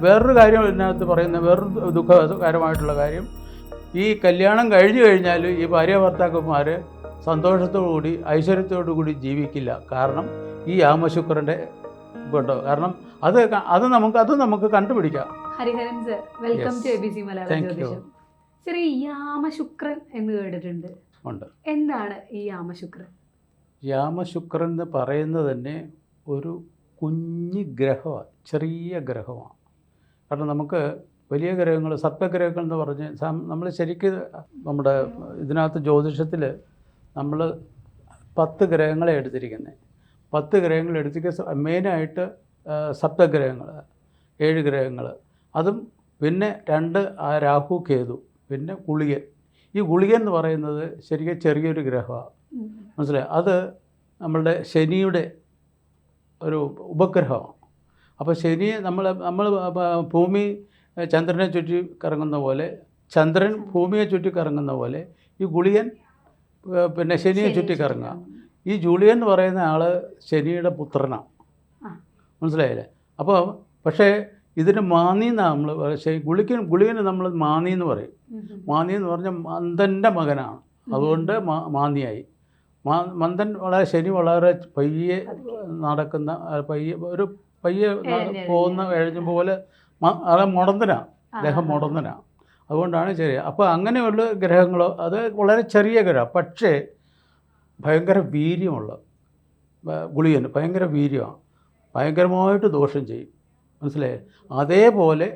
വേറൊരു കാര്യം ഇതിനകത്ത് പറയുന്ന വേറൊരു ദുഃഖകരമായിട്ടുള്ള കാര്യം ഈ കല്യാണം കഴിഞ്ഞു കഴിഞ്ഞാൽ ഈ ഭാര്യ ഭർത്താക്കന്മാർ സന്തോഷത്തോടുകൂടി ഐശ്വര്യത്തോടു കൂടി ജീവിക്കില്ല. കാരണം ഈ യാമശുക്രന്റെ കൊണ്ടോ കാരണം അത് അത് നമുക്ക് അത് നമുക്ക് കണ്ടുപിടിക്കാം. Hariharan sir welcome to A B C Malayalam. ജ്യോതിഷം. സർ ഈ യാമശുക്രൻ എന്ന് കേട്ടിട്ടുണ്ട്. ഉണ്ട്. എന്താണ് ഈ യാമശുക്രൻ യാമശുക്രൻ എന്ന് പറയുന്നത് തന്നെ ഒരു കുഞ്ഞ് ഗ്രഹമാണ് ചെറിയ ഗ്രഹമാണ് കാരണം നമുക്ക് വലിയ ഗ്രഹങ്ങൾ സപ്തഗ്രഹങ്ങൾ എന്ന് പറഞ്ഞ് നമ്മൾ ശരിക്ക് നമ്മുടെ ഇതിനകത്ത് ജ്യോതിഷത്തിൽ നമ്മൾ പത്ത് ഗ്രഹങ്ങളെ എടുത്തിരിക്കുന്നത് പത്ത് ഗ്രഹങ്ങൾ എടുത്തിരിക്കുക മെയിനായിട്ട് സപ്തഗ്രഹങ്ങൾ ഏഴ് ഗ്രഹങ്ങൾ. അതും പിന്നെ രണ്ട് ആ രാഹു കേതു പിന്നെ ഗുളികൻ. ഈ ഗുളികൻ എന്ന് പറയുന്നത് ശരിക്കും ചെറിയൊരു ഗ്രഹമാണ് മനസ്സിലായി? അത് നമ്മളുടെ ശനിയുടെ ഒരു ഉപഗ്രഹമാണ് അപ്പോൾ ശനി നമ്മൾ നമ്മൾ ഭൂമി ചന്ദ്രനെ ചുറ്റി കറങ്ങുന്ന പോലെ ചന്ദ്രൻ ഭൂമിയെ ചുറ്റി കറങ്ങുന്ന പോലെ ഈ ഗുളിയൻ പിന്നെ ശനിയെ ചുറ്റി കറങ്ങുക. ഈ ജൂളിയൻ എന്ന് പറയുന്ന ആൾ ശനിയുടെ പുത്രനാണ്. മനസ്സിലായില്ലേ? അപ്പോൾ പക്ഷേ ഇതിന് മാന്നി എന്നാണ് നമ്മൾ ഗുളിക്കൻ ഗുളികന് നമ്മൾ മാന്നി എന്ന് പറയും. മാന്നി എന്ന് പറഞ്ഞാൽ മന്ദന്റെ മകനാണ്. അതുകൊണ്ട് മാ- മാന്തിയായി മാ മന്ദൻ വളരെ ശനി വളരെ പയ്യെ നടക്കുന്ന പയ്യെ ഒരു പയ്യെ പോകുന്ന കഴിഞ്ഞ പോലെ അത് ദേഹം അദ്ദേഹം മുടന്തനാണ് അതുകൊണ്ടാണ് ശരി അപ്പോൾ അങ്ങനെയുള്ള ഗ്രഹങ്ങളോ അത് വളരെ ചെറിയ ഗ്രഹം പക്ഷേ ഭയങ്കര വീര്യമുള്ള ഗുളികന് ഭയങ്കര വീര്യമാണ് ഭയങ്കരമായിട്ട് ദോഷം ചെയ്യും. മനസ്സിലായേ? അതേപോലെ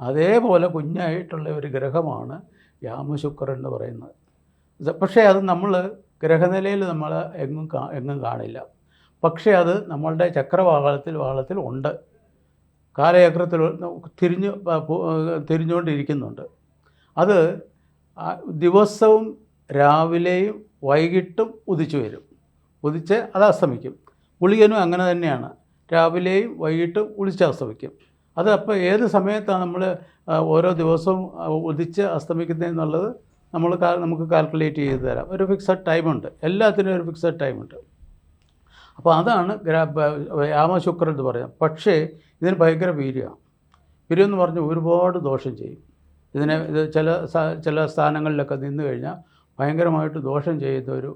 അതേപോലെ കുഞ്ഞായിട്ടുള്ള ഒരു ഗ്രഹമാണ് യാമശുക്രൻ എന്ന് പറയുന്നത്. പക്ഷേ അത് നമ്മൾ ഗ്രഹനിലയിൽ നമ്മൾ എങ്ങും കാ എങ്ങും കാണില്ല. പക്ഷേ അത് നമ്മളുടെ ചക്രവാഹനത്തിൽ വാഹനത്തിൽ ഉണ്ട്. കാലചക്രത്തിൽ തിരിഞ്ഞ് തിരിഞ്ഞുകൊണ്ടിരിക്കുന്നുണ്ട്. അത് ദിവസവും രാവിലെയും വൈകിട്ടും ഉദിച്ചു വരും. ഉദിച്ച് അത് അസ്തമിക്കും. ഗുളികനും അങ്ങനെ തന്നെയാണ്. രാവിലെയും വൈകിട്ടും ഉദിച്ച് അസ്തമിക്കും. അത് അപ്പോൾ ഏത് സമയത്താണ് നമ്മൾ ഓരോ ദിവസവും ഉദിച്ച് അസ്തമിക്കുന്നതെന്നുള്ളത് നമ്മൾ നമുക്ക് കാൽക്കുലേറ്റ് ചെയ്ത് തരാം. ഒരു ഫിക്സഡ് ടൈമുണ്ട്. എല്ലാത്തിനും ഒരു ഫിക്സഡ് ടൈമുണ്ട്. അപ്പോൾ അതാണ് യാമശുക്രൻ എന്ന് പറയാം. പക്ഷേ ഇതിന് ഭയങ്കര വീര്യമാണ് വീര്യം. എന്ന് പറഞ്ഞാൽ ഒരുപാട് ദോഷം ചെയ്യും. ഇതിനെ ഇത് ചില ചില സ്ഥാനങ്ങളിലൊക്കെ നിന്ന് കഴിഞ്ഞാൽ ഭയങ്കരമായിട്ട് ദോഷം ചെയ്യുന്ന ഒരു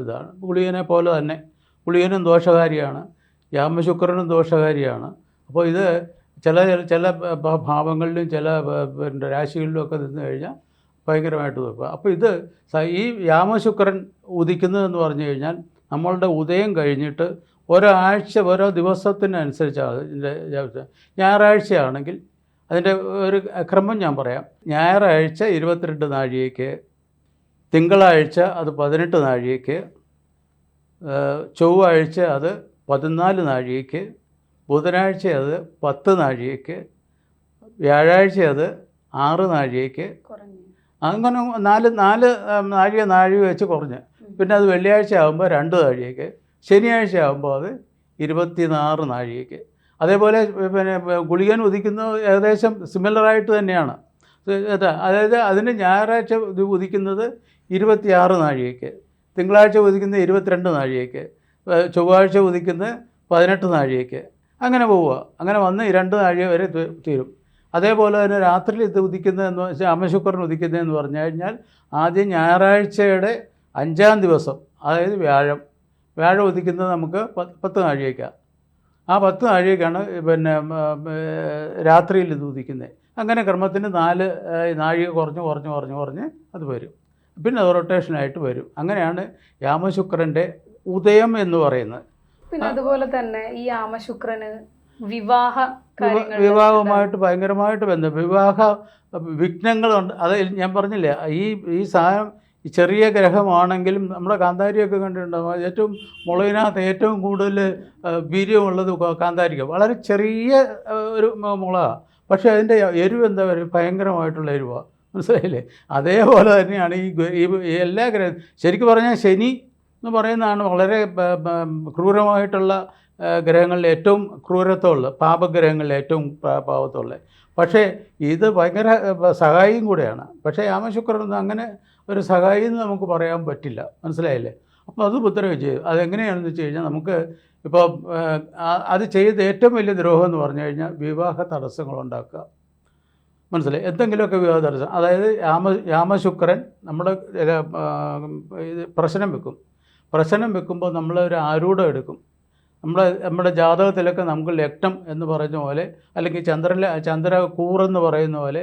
ഇതാണ്. ഗുളികനെ പോലെ തന്നെ ഗുളികനും ദോഷകാരിയാണ് യാമശുക്രനും ദോഷകാരിയാണ്. അപ്പോൾ ഇത് ചില ചില ഭാവങ്ങളിലും ചില പിന്നെ രാശികളിലും ഒക്കെ നിന്ന് കഴിഞ്ഞാൽ ഭയങ്കരമായിട്ട് നോക്കുക അപ്പോൾ ഇത് ഈ യാമശുക്രൻ ഉദിക്കുന്നതെന്ന് പറഞ്ഞു കഴിഞ്ഞാൽ നമ്മളുടെ ഉദയം കഴിഞ്ഞിട്ട് ഒരാഴ്ച ഓരോ ദിവസത്തിനനുസരിച്ചാണ് ഇതിന്റെ. ഞായറാഴ്ചയാണെങ്കിൽ അതിന്റെ ഒരു ക്രമം ഞാൻ പറയാം. ഞായറാഴ്ച ഇരുപത്തിരണ്ട് നാഴികയ്ക്ക് തിങ്കളാഴ്ച അത് പതിനെട്ട് നാഴികയ്ക്ക് ചൊവ്വാഴ്ച അത് പതിനാല് നാഴികയ്ക്ക് ബുധനാഴ്ച അത് പത്ത് നാഴികയ്ക്ക് വ്യാഴാഴ്ച അത് ആറ് നാഴികയ്ക്ക്. അങ്ങനെ നാല് നാല് നാഴിക നാഴിക വെച്ച് കുറഞ്ഞ്. പിന്നെ അത് വെള്ളിയാഴ്ച ആകുമ്പോൾ രണ്ട് നാഴികയ്ക്ക് ശനിയാഴ്ച ആകുമ്പോൾ അത് ഇരുപത്തിനാറ് നാഴികയ്ക്ക് അതേപോലെ പിന്നെ ഗുളികൻ ഉദിക്കുന്നത് ഏകദേശം സിമിലറായിട്ട് തന്നെയാണ്. അതായത് അതിന് ഞായറാഴ്ച ഉദിക്കുന്നത് ഇരുപത്തിയാറ് നാഴികയ്ക്ക് തിങ്കളാഴ്ച ഉദിക്കുന്നത് ഇരുപത്തിരണ്ട് നാഴികയ്ക്ക് ചൊവ്വാഴ്ച ഉദിക്കുന്നത് പതിനെട്ട് നാഴികയ്ക്ക് അങ്ങനെ പോവുക. അങ്ങനെ വന്ന് രണ്ട് നാഴിക വരെ തീരും. അതേപോലെ തന്നെ രാത്രിയിൽ ഇത് ഉദിക്കുന്നതെന്ന് വെച്ചാൽ അമശുക്രൻ ഉദിക്കുന്നതെന്ന് പറഞ്ഞു കഴിഞ്ഞാൽ ആദ്യം ഞായറാഴ്ചയുടെ അഞ്ചാം ദിവസം അതായത് വ്യാഴം വ്യാഴം ഉദിക്കുന്നത് നമുക്ക് പത്ത് പത്ത് നാഴികയ്ക്കാണ് ആ പത്ത് നാഴികയ്ക്കാണ് പിന്നെ രാത്രിയിൽ ഇത് ഉദിക്കുന്നത് അങ്ങനെ ക്രമത്തിന് നാല് നാഴിക കുറഞ്ഞ് കുറഞ്ഞ് കുറഞ്ഞ് കുറഞ്ഞ് അത് വരും. പിന്നെ അത് റൊട്ടേഷനായിട്ട് വരും. അങ്ങനെയാണ് യാമശുക്രന്റെ ഉദയം എന്ന് പറയുന്നത്. പിന്നെ അതുപോലെ തന്നെ ഈ യാമശുക്രന് വിവാഹ വിവാഹവുമായിട്ട് ഭയങ്കരമായിട്ട് ബന്ധം. വിവാഹ വിഘ്നങ്ങളുണ്ട്. അത് ഞാൻ പറഞ്ഞില്ലേ ഈ ഈ സാധനം ചെറിയ ഗ്രഹമാണെങ്കിലും നമ്മുടെ കാന്താരിയൊക്കെ കണ്ടിട്ടുണ്ടാകും അത് ഏറ്റവും മുളകിനകത്ത് ഏറ്റവും കൂടുതൽ വീര്യമുള്ളത് കാന്താരിക്ക. വളരെ ചെറിയ ഒരു മുള പക്ഷേ അതിന്റെ എരിവ് എന്താ പറയുക? ഭയങ്കരമായിട്ടുള്ള എരിവാണ് മനസ്സിലായില്ലേ? അതേപോലെ തന്നെയാണ് ഈ എല്ലാ ഗ്രഹ ശരിക്കും പറഞ്ഞാൽ ശനി എന്ന് പറയുന്നതാണ് വളരെ ക്രൂരമായിട്ടുള്ള ഗ്രഹങ്ങളിൽ ഏറ്റവും ക്രൂരത്വമുള്ള പാപഗ്രഹങ്ങളിൽ ഏറ്റവും പാപത്തുള്ള പക്ഷേ ഇത് ഭയങ്കര സഹായിയും കൂടെയാണ്. പക്ഷേ യാമശുക്രൻ അങ്ങനെ ഒരു സഹായി എന്ന് നമുക്ക് പറയാൻ പറ്റില്ല. മനസ്സിലായില്ലേ? അപ്പോൾ അത് ഉപദ്രവം ചെയ്തു അതെങ്ങനെയാണെന്ന് വെച്ച് കഴിഞ്ഞാൽ നമുക്ക് ഇപ്പോൾ അത് ചെയ്ത ഏറ്റവും വലിയ ദ്രോഹം എന്ന് പറഞ്ഞു കഴിഞ്ഞാൽ വിവാഹ തടസ്സങ്ങൾ ഉണ്ടാക്കുക. മനസ്സിലായി? എന്തെങ്കിലുമൊക്കെ വിവാഹ തടസ്സം. അതായത് യാമ യാമശുക്രൻ നമ്മുടെ ഇത്, പ്രശ്നം വെക്കും. പ്രശ്നം വെക്കുമ്പോൾ നമ്മൾ ഒരു ആരൂഢം എടുക്കും. നമ്മുടെ നമ്മുടെ ജാതകത്തിലൊക്കെ നമുക്ക് ലഗ്നം എന്ന് പറയുന്ന പോലെ അല്ലെങ്കിൽ ചന്ദ്രനിലെ ചന്ദ്ര കൂറെന്ന് പറയുന്ന പോലെ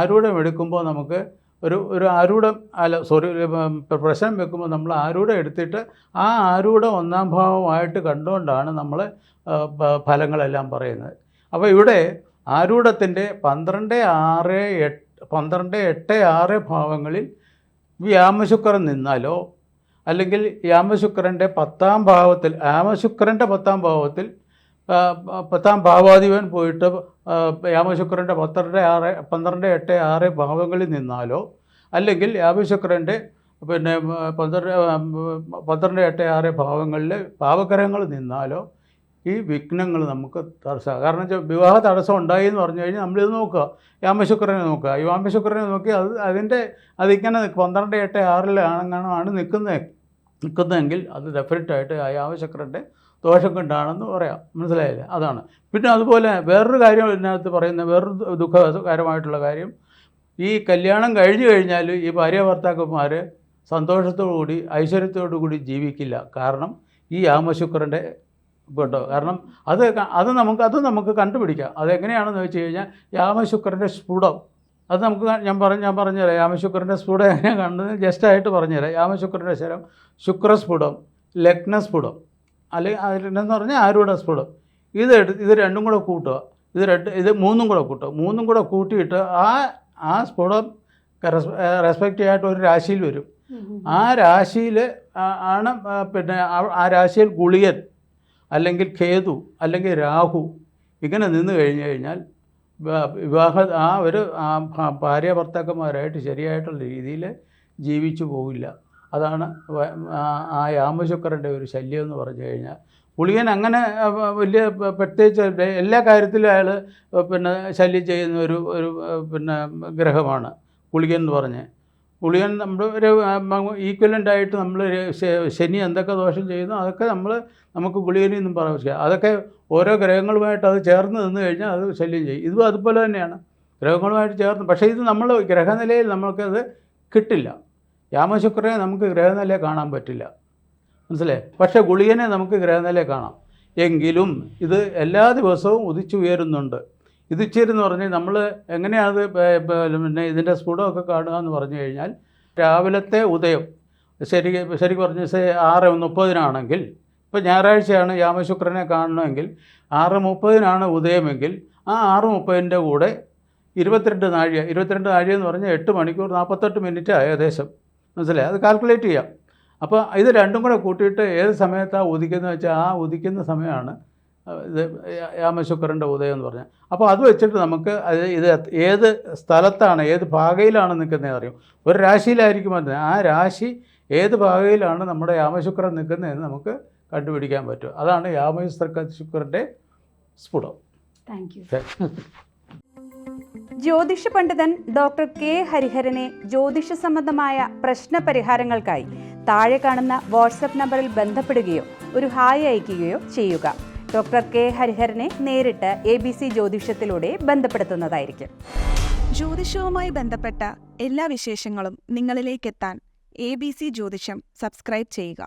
ആരൂഢം എടുക്കുമ്പോൾ നമുക്ക് ഒരു ഒരു ആരൂഢം അല്ല സോറി പ്രശ്നം വെക്കുമ്പോൾ നമ്മൾ ആരൂഢം എടുത്തിട്ട് ആ ആരൂഢം ഒന്നാം ഭാവമായിട്ട് കണ്ടുകൊണ്ടാണ് നമ്മൾ ഫലങ്ങളെല്ലാം പറയുന്നത്. അപ്പോൾ ഇവിടെ ആരൂഢത്തിന്റെ പന്ത്രണ്ട് ആറ് എട്ട് പന്ത്രണ്ട് എട്ട് ആറ് ഭാവങ്ങളിൽ വ്യാമശുക്രൻ നിന്നാലോ അല്ലെങ്കിൽ യാമശുക്രന്റെ പത്താം ഭാവത്തിൽ യാമശുക്രന്റെ പത്താം ഭാവത്തിൽ പത്താം ഭാവാധിപൻ പോയിട്ട് യാമശുക്രന്റെ പന്ത്രണ്ട് ആറ് പന്ത്രണ്ട് എട്ട് ആറ് ഭാവങ്ങളിൽ നിന്നാലോ അല്ലെങ്കിൽ യാമശുക്രന്റെ പിന്നെ പന്ത്രണ്ട് പന്ത്രണ്ട് എട്ട് ആറ് ഭാവങ്ങളിൽ പാവഗ്രഹങ്ങൾ നിന്നാലോ ഈ വിഘ്നങ്ങൾ നമുക്ക് തടസ്സം കാരണം വെച്ചാൽ വിവാഹ തടസ്സം ഉണ്ടായി എന്ന് പറഞ്ഞു കഴിഞ്ഞാൽ നമ്മളിത് നോക്കുക യാമശുക്രനെ നോക്കുക ഈ യാമശുക്രനെ നോക്കി അത് അതിന്റെ അതിങ്ങനെ. പന്ത്രണ്ട് എട്ട് ആറിലാണെങ്ങാണോ ആണ് നിൽക്കുന്നത് നിൽക്കുന്നതെങ്കിൽ അത് ഡെഫിനറ്റായിട്ട് ആ യാമശുക്രന്റെ ദോഷം കൊണ്ടാണെന്ന് പറയാം. മനസ്സിലായില്ലേ? അതാണ്. പിന്നെ അതുപോലെ വേറൊരു കാര്യം ഇതിനകത്ത് പറയുന്ന വേറൊരു ദുഃഖകരമായിട്ടുള്ള കാര്യം ഈ കല്യാണം കഴിഞ്ഞു കഴിഞ്ഞാൽ ഈ ഭാര്യ ഭർത്താക്കന്മാർ സന്തോഷത്തോടു കൂടി ഐശ്വര്യത്തോടു കൂടി ജീവിക്കില്ല. കാരണം ഈ യാമശുക്രന്റെ കേട്ടോ കാരണം അത് അത് നമുക്ക് അത് നമുക്ക് കണ്ടുപിടിക്കാം. അതെങ്ങനെയാണെന്ന് വെച്ച് കഴിഞ്ഞാൽ യാമശുക്രന്റെ സ്ഫുടം. അത് നമുക്ക് ഞാൻ പറഞ്ഞ് ഞാൻ പറഞ്ഞുതരാം. യാമശുക്രന്റെ സ്ഫുടം എങ്ങനെയാണ് കണ്ടത്? ജസ്റ്റായിട്ട് പറഞ്ഞുതരാം. യാമശുക്രന്റെ ശരം ശുക്രസ്ഫുടം ലഗ്നസ്ഫുടം. അല്ലെങ്കിൽ എന്ന് പറഞ്ഞാൽ ആരുടെ സ്ഫുടം ഇത് ഇത് രണ്ടും കൂടെ കൂട്ടുക. ഇത് രണ്ട് ഇത് മൂന്നും കൂടെ കൂട്ടുക. മൂന്നും കൂടെ കൂട്ടിയിട്ട് ആ ആ സ്ഫുടം റെസ്പെക്റ്റ് ആയിട്ട് ഒരു രാശിയിൽ വരും. ആ രാശിയിൽ ആണ് പിന്നെ ആ- രാശിയിൽ ഗുളിയൻ അല്ലെങ്കിൽ കേതു അല്ലെങ്കിൽ രാഹു ഇങ്ങനെ നിന്ന് കഴിഞ്ഞു കഴിഞ്ഞാൽ വിവാഹ ആ ഒരു ഭാര്യ ഭർത്താക്കന്മാരായിട്ട് ശരിയായിട്ടുള്ള രീതിയിൽ ജീവിച്ചു പോകില്ല അതാണ് ആ- യാമശുക്കറിന്റെ ഒരു ശല്യം എന്ന് പറഞ്ഞു കഴിഞ്ഞാൽ. പുളിയൻ അങ്ങനെ വലിയ പ്രത്യേകിച്ച് എല്ലാ കാര്യത്തിലും അയാൾ പിന്നെ ശല്യം ചെയ്യുന്ന ഒരു ഒരു പിന്നെ ഗ്രഹമാണ് പുളിയൻ എന്ന് പറഞ്ഞ്. പുളിയൻ നമ്മൾ ഒരു ഈക്വലന്റായിട്ട് നമ്മൾ ശനി എന്തൊക്കെ ദോഷം ചെയ്യുന്നു അതൊക്കെ നമ്മൾ നമുക്ക് ഗുളികനിൽ എന്നും പറ്റില്ല അതൊക്കെ ഓരോ ഗ്രഹങ്ങളുമായിട്ട് അത് ചേർന്ന് നിന്ന് കഴിഞ്ഞാൽ അത് ശല്യം ചെയ്യും. ഇതും അതുപോലെ തന്നെയാണ്. ഗ്രഹങ്ങളുമായിട്ട് ചേർന്ന് പക്ഷേ ഇത് നമ്മൾ ഗ്രഹനിലയിൽ നമുക്കത് കിട്ടില്ല. യാമശുക്രനെ നമുക്ക് ഗ്രഹനിലയെ കാണാൻ പറ്റില്ല. മനസ്സിലായി? പക്ഷേ ഗുളികനെ നമുക്ക് ഗ്രഹനിലയെ കാണാം. എങ്കിലും ഇത് എല്ലാ ദിവസവും ഉദിച്ചുയരുന്നുണ്ട്. ഉദിച്ചേരെന്ന് പറഞ്ഞാൽ നമ്മൾ എങ്ങനെയാണ് പിന്നെ ഇതിന്റെ സ്ഫുടമൊക്കെ കാണുക എന്ന് പറഞ്ഞു കഴിഞ്ഞാൽ രാവിലത്തെ ഉദയം. ശരി ശരി പറഞ്ഞ ആറ് മുപ്പതിനാണെങ്കിൽ ഇപ്പോൾ ഞായറാഴ്ചയാണ് യാമശുക്രനെ കാണണമെങ്കിൽ ആറ് മുപ്പതിനാണ് ഉദയമെങ്കിൽ ആ ആറ് മുപ്പതിന്റെ കൂടെ ഇരുപത്തിരണ്ട് നാഴിക ഇരുപത്തിരണ്ട് നാഴിക എന്ന് പറഞ്ഞാൽ എട്ട് മണിക്കൂർ നാൽപ്പത്തെട്ട് മിനിറ്റ് ഏകദേശം. മനസ്സിലായി? അത് കാൽക്കുലേറ്റ് ചെയ്യാം. അപ്പോൾ ഇത് രണ്ടും കൂടെ കൂട്ടിയിട്ട് ഏത് സമയത്താണ് ഉദിക്കുന്നത് വെച്ചാൽ ആ ഉദിക്കുന്ന സമയമാണ് ഇത് യാമശുക്രന്റെ ഉദയം എന്ന് പറഞ്ഞാൽ അപ്പോൾ അത് വെച്ചിട്ട് നമുക്ക് അത് ഇത് ഏത് സ്ഥലത്താണ് ഏത് ഭാഗയിലാണ് നിൽക്കുന്നത് അറിയും. ഒരു രാശിയിലായിരിക്കും അത് ആ രാശി ഏത് ഭാഗയിലാണ് നമ്മുടെ യാമശുക്രൻ നിൽക്കുന്നതെന്ന് നമുക്ക് കണ്ടുപിടിക്കാൻ പറ്റും. അതാണ് യാമശുക്രന്റെ സ്ഫുടം. താങ്ക് യു ജ്യോതിഷ പണ്ഡിതൻ ഡോക്ടർ കെ ഹരിഹരനെ ജ്യോതിഷ സംബന്ധമായ പ്രശ്ന പരിഹാരങ്ങൾക്കായി താഴെ കാണുന്ന വാട്സപ്പ് നമ്പറിൽ ബന്ധപ്പെടുകയോ ഒരു ഹായ് അയക്കുകയോ ചെയ്യുക. ഡോക്ടർ കെ ഹരിഹരനെ നേരിട്ട് എ ബി സി ജ്യോതിഷത്തിലൂടെ ബന്ധപ്പെടുത്തുന്നതായിരിക്കും. ജ്യോതിഷവുമായി ബന്ധപ്പെട്ട എല്ലാ വിശേഷങ്ങളും നിങ്ങളിലേക്കെത്താൻ എ ബി സി ജ്യോതിഷം സബ്സ്ക്രൈബ് ചെയ്യുക.